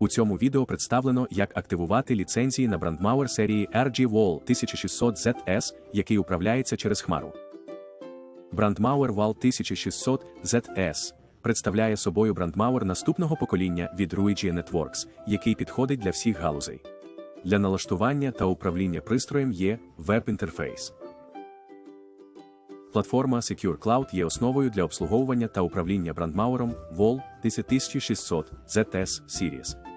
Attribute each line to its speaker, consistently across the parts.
Speaker 1: У цьому відео представлено, як активувати ліцензії на брандмауер серії RG Wall 1600ZS, який управляється через Хмару. Brandmauer Wall 1600 ZS представляє собою брандмауер наступного покоління від Ruigi Networks, який підходить для всіх галузей. Для налаштування та управління пристроєм є веб-інтерфейс. Платформа Secure Cloud є основою для обслуговування та управління брандмауером Wall 10600 ZS Series.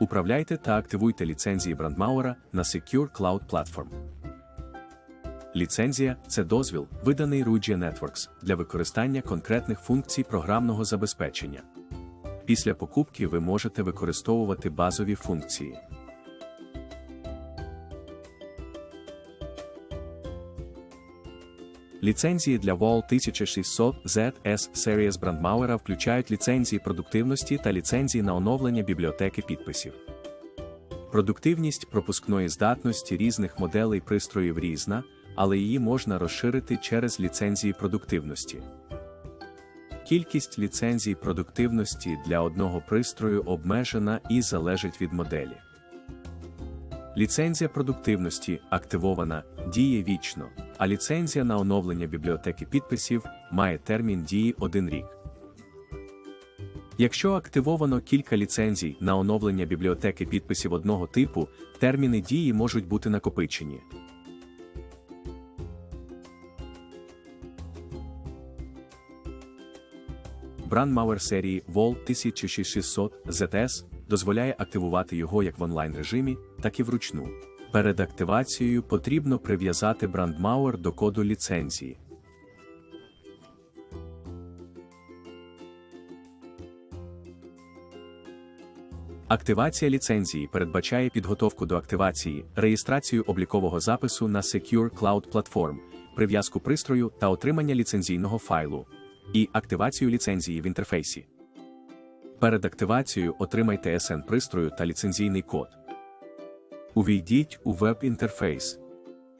Speaker 1: Управляйте та активуйте ліцензії брандмауера на Secure Cloud Platform. Ліцензія це дозвіл, виданий Rugia Networks для використання конкретних функцій програмного забезпечення. Після покупки ви можете використовувати базові функції. Ліцензії для Wall 1600 ZS Series брандмауера включають ліцензії продуктивності та ліцензії на оновлення бібліотеки підписів. Продуктивність пропускної здатності різних моделей пристроїв різна, але її можна розширити через ліцензії продуктивності. Кількість ліцензій продуктивності для одного пристрою обмежена і залежить від моделі. Ліцензія продуктивності активована діє вічно, а ліцензія на оновлення бібліотеки підписів має термін дії 1 рік. Якщо активовано кілька ліцензій на оновлення бібліотеки підписів одного типу, терміни дії можуть бути накопичені. Brandmauer серії Wall 1600 ZS дозволяє активувати його як в онлайн режимі, так і вручну. Перед активацією потрібно прив'язати Brandmauer до коду ліцензії. Активація ліцензії передбачає підготовку до активації, реєстрацію облікового запису на Secure Cloud Platform, прив'язку пристрою та отримання ліцензійного файлу, і активацію ліцензії в інтерфейсі. Перед активацією отримайте SN пристрою та ліцензійний код. Увійдіть у веб-інтерфейс.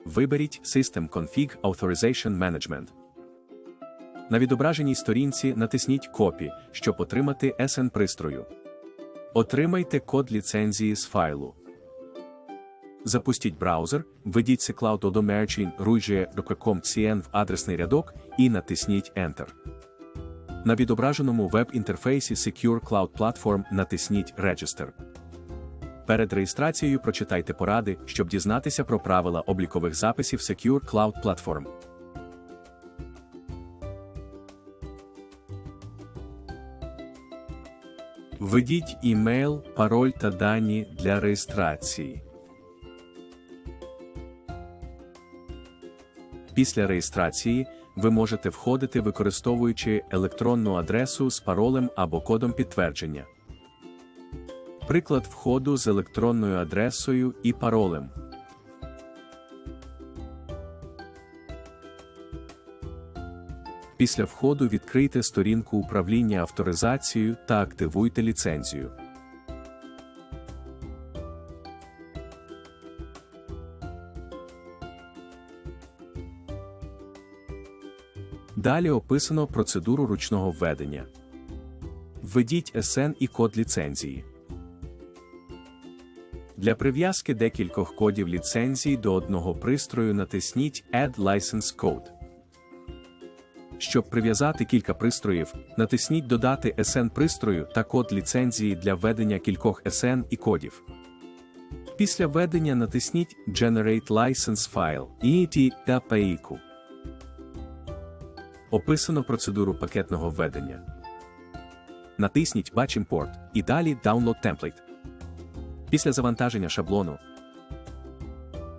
Speaker 1: Виберіть System Config Authorization Management. На відображеній сторінці натисніть Копі, щоб отримати SN пристрою. Отримайте код ліцензії з файлу. Запустіть браузер, введіть cloud Odomerging Ruige.com.cn в адресний рядок і натисніть Enter. На відображеному веб-інтерфейсі Secure Cloud Platform натисніть Register. Перед реєстрацією прочитайте поради, щоб дізнатися про правила облікових записів Secure Cloud Platform. Введіть імейл, пароль та дані для реєстрації. Після реєстрації ви можете входити використовуючи електронну адресу з паролем або кодом підтвердження. Приклад входу з електронною адресою і паролем. Після входу відкрийте сторінку управління авторизацією та активуйте ліцензію. Далі описано процедуру ручного введення. Введіть SN і код ліцензії. Для прив'язки декількох кодів ліцензії до одного пристрою натисніть Add License Code. Щоб прив'язати кілька пристроїв, натисніть Додати SN пристрою та код ліцензії для введення кількох SN і кодів. Після введення натисніть Generate License File EET та PAIQ. Описано процедуру пакетного введення. Натисніть Batch Import і далі Download Template. Після завантаження шаблону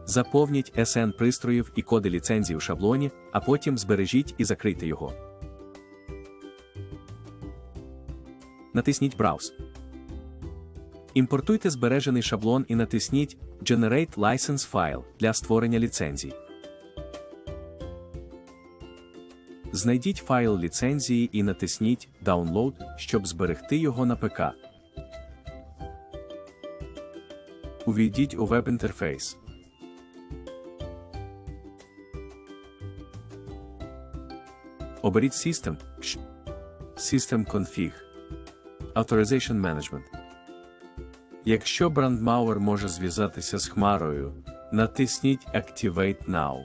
Speaker 1: заповніть SN пристроїв і коди ліцензії у шаблоні, а потім збережіть і закрийте його. Натисніть Browse. Імпортуйте збережений шаблон і натисніть Generate License File для створення ліцензій. Знайдіть файл ліцензії і натисніть Download, щоб зберегти його на ПК. Увійдіть у веб-інтерфейс. Оберіть System, System Config, Authorization Management. Якщо брандмауер може зв'язатися з хмарою, натисніть Activate Now.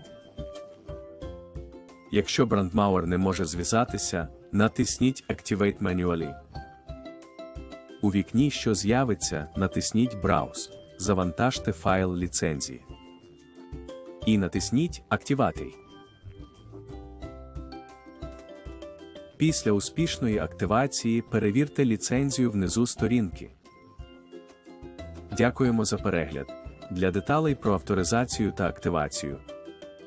Speaker 1: Якщо брандмауер не може зв'язатися, натисніть Activate Manually. У вікні, що з'явиться, натисніть Browse, завантажте файл ліцензії. І натисніть Activate. Після успішної активації перевірте ліцензію внизу сторінки. Дякуємо за перегляд. Для деталей про авторизацію та активацію.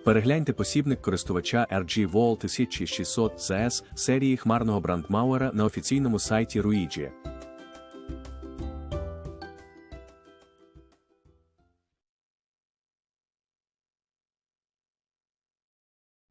Speaker 1: Перегляньте посібник користувача RG Wall 1600 CS серії хмарного брандмауера на офіційному сайті Ruigi.